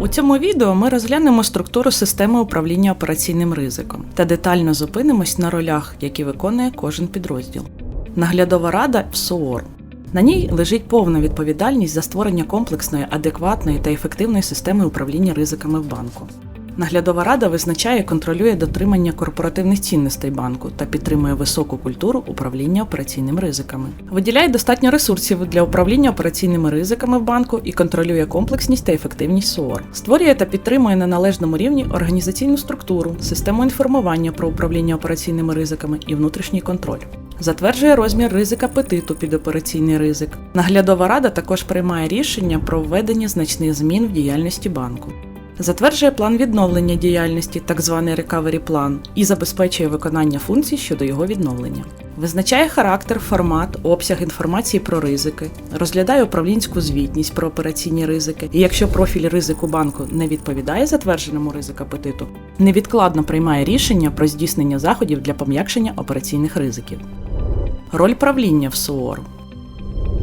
У цьому відео ми розглянемо структуру системи управління операційним ризиком та детально зупинимось на ролях, які виконує кожен підрозділ. Наглядова рада СООР. На ній лежить повна відповідальність за створення комплексної, адекватної та ефективної системи управління ризиками в банку. Наглядова рада визначає і контролює дотримання корпоративних цінностей банку та підтримує високу культуру управління операційними ризиками. Виділяє достатньо ресурсів для управління операційними ризиками в банку і контролює комплексність та ефективність СООР. Створює та підтримує на належному рівні організаційну структуру, систему інформування про управління операційними ризиками і внутрішній контроль. Затверджує розмір ризик апетиту під операційний ризик. Наглядова рада також приймає рішення про введення значних змін в діяльності банку. Затверджує план відновлення діяльності, так званий recovery план, і забезпечує виконання функцій щодо його відновлення. Визначає характер, формат, обсяг інформації про ризики, розглядає управлінську звітність про операційні ризики, і якщо профіль ризику банку не відповідає затвердженому ризик апетиту, невідкладно приймає рішення про здійснення заходів для пом'якшення операційних ризиків. Роль правління в СООР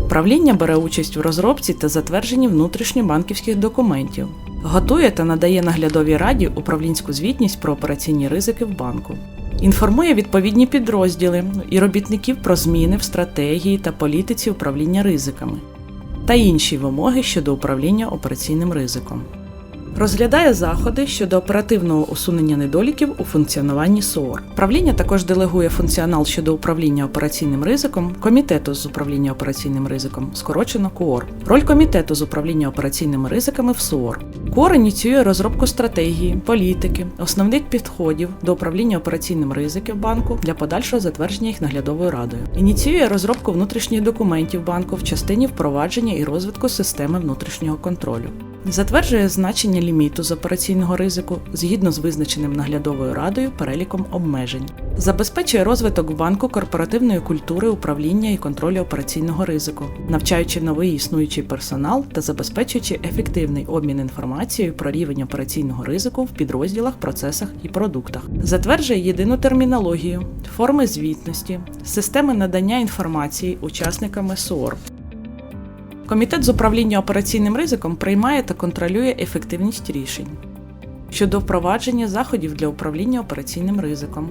Правління бере участь в розробці та затвердженні внутрішньобанківських документів, готує та надає наглядовій раді управлінську звітність про операційні ризики в банку, інформує відповідні підрозділи і робітників про зміни в стратегії та політиці управління ризиками та інші вимоги щодо управління операційним ризиком. Розглядає заходи щодо оперативного усунення недоліків у функціонуванні СООР. Правління також делегує функціонал щодо управління операційним ризиком комітету з управління операційним ризиком, скорочено КООР. Роль комітету з управління операційними ризиками в СООР. КООР ініціює розробку стратегії, політики, основних підходів до управління операційним ризиків банку для подальшого затвердження їх наглядовою радою. Ініціює розробку внутрішніх документів банку в частині впровадження і розвитку системи внутрішнього контролю. Затверджує значення ліміту з операційного ризику згідно з визначеним наглядовою радою переліком обмежень. Забезпечує розвиток банку корпоративної культури управління і контролю операційного ризику, навчаючи новий існуючий персонал та забезпечуючи ефективний обмін інформацією про рівень операційного ризику в підрозділах, процесах і продуктах. Затверджує єдину термінологію, форми звітності, системи надання інформації учасниками СОР. Комітет з управління операційним ризиком приймає та контролює ефективність рішень щодо впровадження заходів для управління операційним ризиком,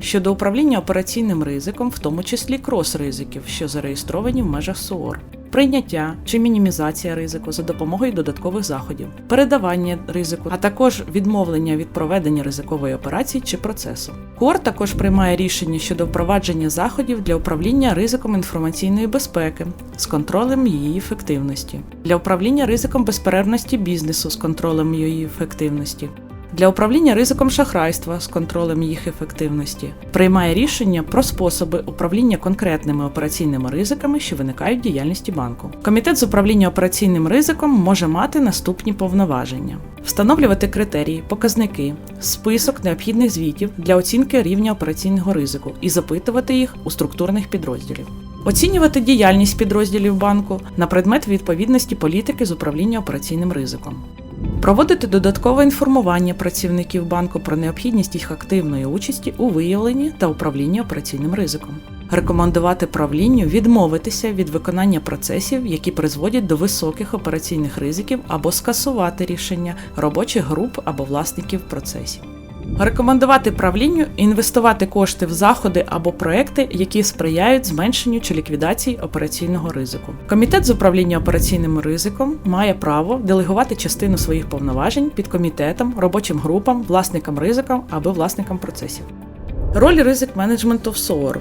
щодо управління операційним ризиком, в тому числі крос-ризиків, що зареєстровані в межах СООР, прийняття чи мінімізація ризику за допомогою додаткових заходів, передавання ризику, а також відмовлення від проведення ризикової операції чи процесу. КОР також приймає рішення щодо впровадження заходів для управління ризиком інформаційної безпеки з контролем її ефективності, для управління ризиком безперервності бізнесу з контролем її ефективності. Для управління ризиком шахрайства з контролем їх ефективності приймає рішення про способи управління конкретними операційними ризиками, що виникають в діяльності банку. Комітет з управління операційним ризиком може мати наступні повноваження: встановлювати критерії, показники, список необхідних звітів для оцінки рівня операційного ризику і запитувати їх у структурних підрозділів. Оцінювати діяльність підрозділів банку на предмет відповідності політики з управління операційним ризиком. Проводити додаткове інформування працівників банку про необхідність їх активної участі у виявленні та управлінні операційним ризиком. Рекомендувати правлінню відмовитися від виконання процесів, які призводять до високих операційних ризиків, або скасувати рішення робочих груп або власників процесів. Рекомендувати правлінню інвестувати кошти в заходи або проекти, які сприяють зменшенню чи ліквідації операційного ризику. Комітет з управління операційним ризиком має право делегувати частину своїх повноважень під комітетом, робочим групам, власникам ризикам або власникам процесів. Роль ризик менеджменту в СООР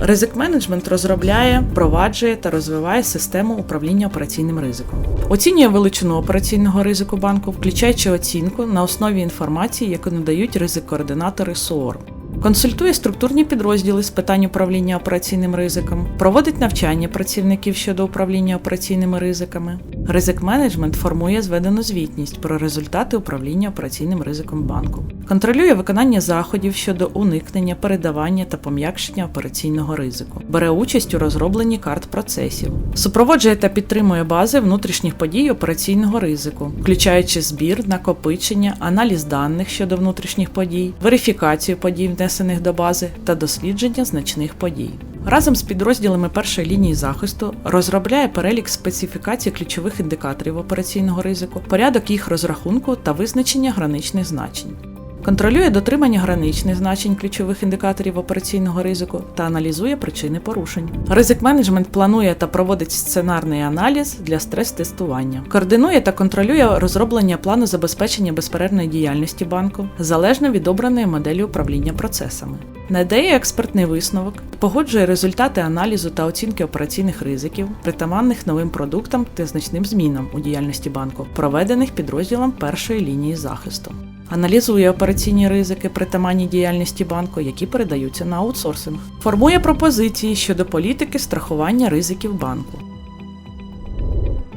Ризик менеджмент розробляє, впроваджує та розвиває систему управління операційним ризиком. Оцінює величину операційного ризику банку, включаючи оцінку на основі інформації, яку надають ризик-координатори СООР. Консультує структурні підрозділи з питань управління операційним ризиком, проводить навчання працівників щодо управління операційними ризиками. Ризик менеджмент формує зведену звітність про результати управління операційним ризиком банку, контролює виконання заходів щодо уникнення, передавання та пом'якшення операційного ризику, бере участь у розробленні карт процесів, супроводжує та підтримує бази внутрішніх подій операційного ризику, включаючи збір, накопичення, аналіз даних щодо внутрішніх подій, верифікацію подій, внесених до бази, та дослідження значних подій. Разом з підрозділами першої лінії захисту розробляє перелік специфікацій ключових індикаторів операційного ризику, порядок їх розрахунку та визначення граничних значень. Контролює дотримання граничних значень ключових індикаторів операційного ризику та аналізує причини порушень. Ризик менеджмент планує та проводить сценарний аналіз для стрес-тестування. Координує та контролює розроблення плану забезпечення безперервної діяльності банку залежно від обраної моделі управління процесами. Надає експертний висновок, погоджує результати аналізу та оцінки операційних ризиків, притаманних новим продуктам та значним змінам у діяльності банку, проведених підрозділом першої лінії захисту. Аналізує операційні ризики притаманні діяльності банку, які передаються на аутсорсинг. Формує пропозиції щодо політики страхування ризиків банку.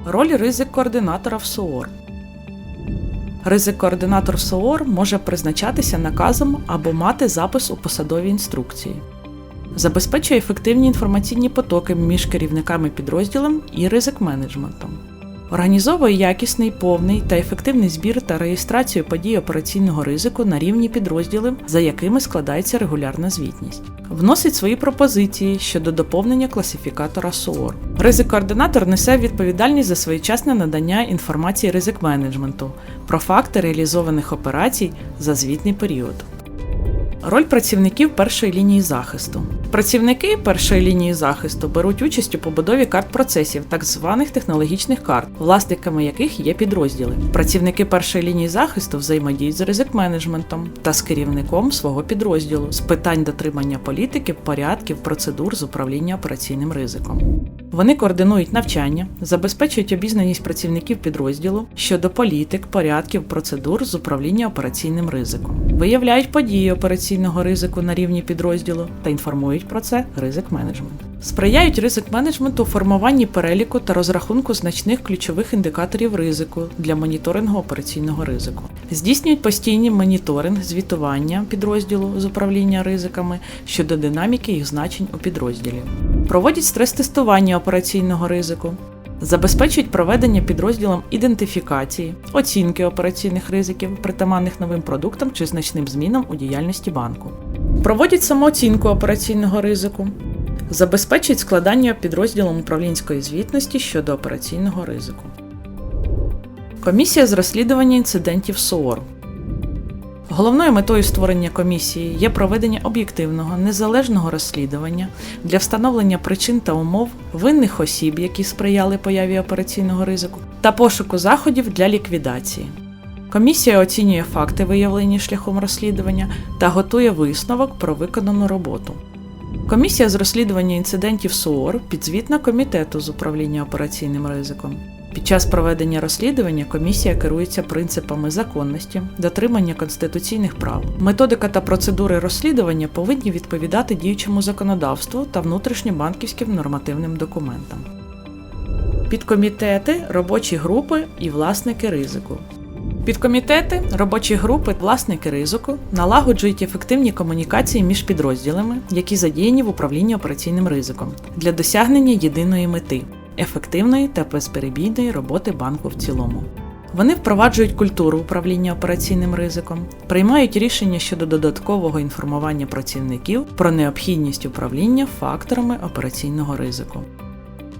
Роль ризик координатора в СООР. Ризик координатор СООР може призначатися наказом або мати запис у посадовій інструкції. Забезпечує ефективні інформаційні потоки між керівниками підрозділом і ризик менеджментом. Організовує якісний, повний та ефективний збір та реєстрацію подій операційного ризику на рівні підрозділів, за якими складається регулярна звітність. Вносить свої пропозиції щодо доповнення класифікатора СООР. Ризик-координатор несе відповідальність за своєчасне надання інформації ризик менеджменту про факти реалізованих операцій за звітний період. Роль працівників першої лінії захисту. Працівники першої лінії захисту беруть участь у побудові карт процесів, так званих технологічних карт, власниками яких є підрозділи. Працівники першої лінії захисту взаємодіють з ризик-менеджментом та з керівником свого підрозділу з питань дотримання політики, порядків, процедур з управління операційним ризиком. Вони координують навчання, забезпечують обізнаність працівників підрозділу щодо політик, порядків, процедур з управління операційним ризиком, виявляють події операційного ризику на рівні підрозділу та інформують про це ризик менеджмент. Сприяють ризик менеджменту у формуванні переліку та розрахунку значних ключових індикаторів ризику для моніторингу операційного ризику. Здійснюють постійний моніторинг, звітування підрозділу з управління ризиками щодо динаміки їх значень у підрозділі. Проводять стрес-тестування операційного ризику, забезпечують проведення підрозділом ідентифікації, оцінки операційних ризиків, притаманних новим продуктам чи значним змінам у діяльності банку. Проводять самооцінку операційного ризику, забезпечують складання підрозділом управлінської звітності щодо операційного ризику. Комісія з розслідування інцидентів СООР. Головною метою створення комісії є проведення об'єктивного незалежного розслідування для встановлення причин та умов винних осіб, які сприяли появі операційного ризику, та пошуку заходів для ліквідації. Комісія оцінює факти, виявлені шляхом розслідування, та готує висновок про виконану роботу. Комісія з розслідування інцидентів СООР підзвітна комітету з управління операційним ризиком. Під час проведення розслідування комісія керується принципами законності, дотримання конституційних прав. Методика та процедури розслідування повинні відповідати діючому законодавству та внутрішньобанківським нормативним документам. Підкомітети, робочі групи і власники ризику. Підкомітети, робочі групи, власники ризику налагоджують ефективні комунікації між підрозділами, які задіяні в управлінні операційним ризиком для досягнення єдиної мети ефективної та безперебійної роботи банку в цілому. Вони впроваджують культуру управління операційним ризиком, приймають рішення щодо додаткового інформування працівників про необхідність управління факторами операційного ризику.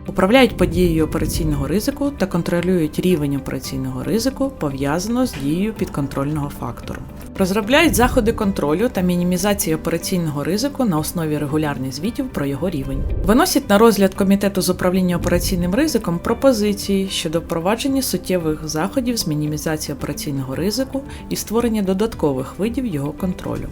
Управляють подією операційного ризику та контролюють рівень операційного ризику, пов'язаного з дією підконтрольного фактору. Розробляють заходи контролю та мінімізації операційного ризику на основі регулярних звітів про його рівень. Виносять на розгляд комітету з управління операційним ризиком пропозиції щодо впровадження суттєвих заходів з мінімізації операційного ризику і створення додаткових видів його контролю.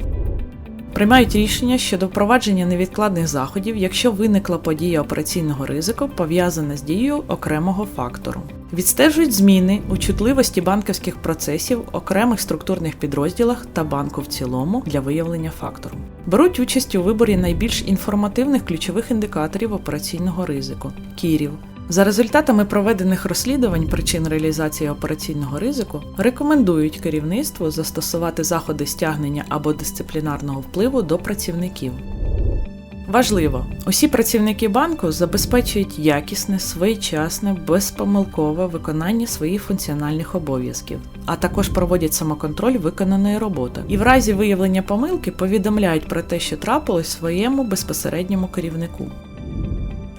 Приймають рішення щодо впровадження невідкладних заходів, якщо виникла подія операційного ризику, пов'язана з дією окремого фактору. Відстежують зміни у чутливості банківських процесів, окремих структурних підрозділах та банку в цілому для виявлення фактору. Беруть участь у виборі найбільш інформативних ключових індикаторів операційного ризику кірів. За результатами проведених розслідувань причин реалізації операційного ризику рекомендують керівництву застосувати заходи стягнення або дисциплінарного впливу до працівників. Важливо, усі працівники банку забезпечують якісне, своєчасне, безпомилкове виконання своїх функціональних обов'язків, а також проводять самоконтроль виконаної роботи. І в разі виявлення помилки повідомляють про те, що трапилось своєму безпосередньому керівнику.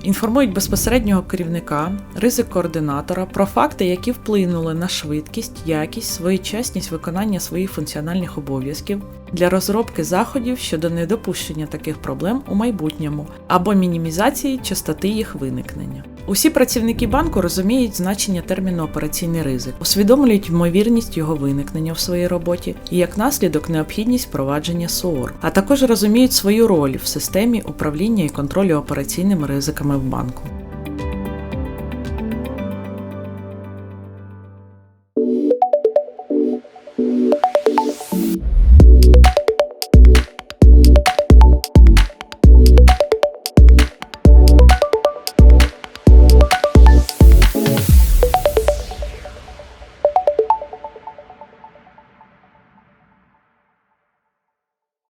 Інформують безпосереднього керівника, ризик координатора про факти, які вплинули на швидкість, якість, своєчасність виконання своїх функціональних обов'язків для розробки заходів щодо недопущення таких проблем у майбутньому або мінімізації частоти їх виникнення. Усі працівники банку розуміють значення терміну операційний ризик, усвідомлюють ймовірність його виникнення в своїй роботі і як наслідок необхідність впровадження СООР, а також розуміють свою роль в системі управління і контролю операційними ризиками в банку.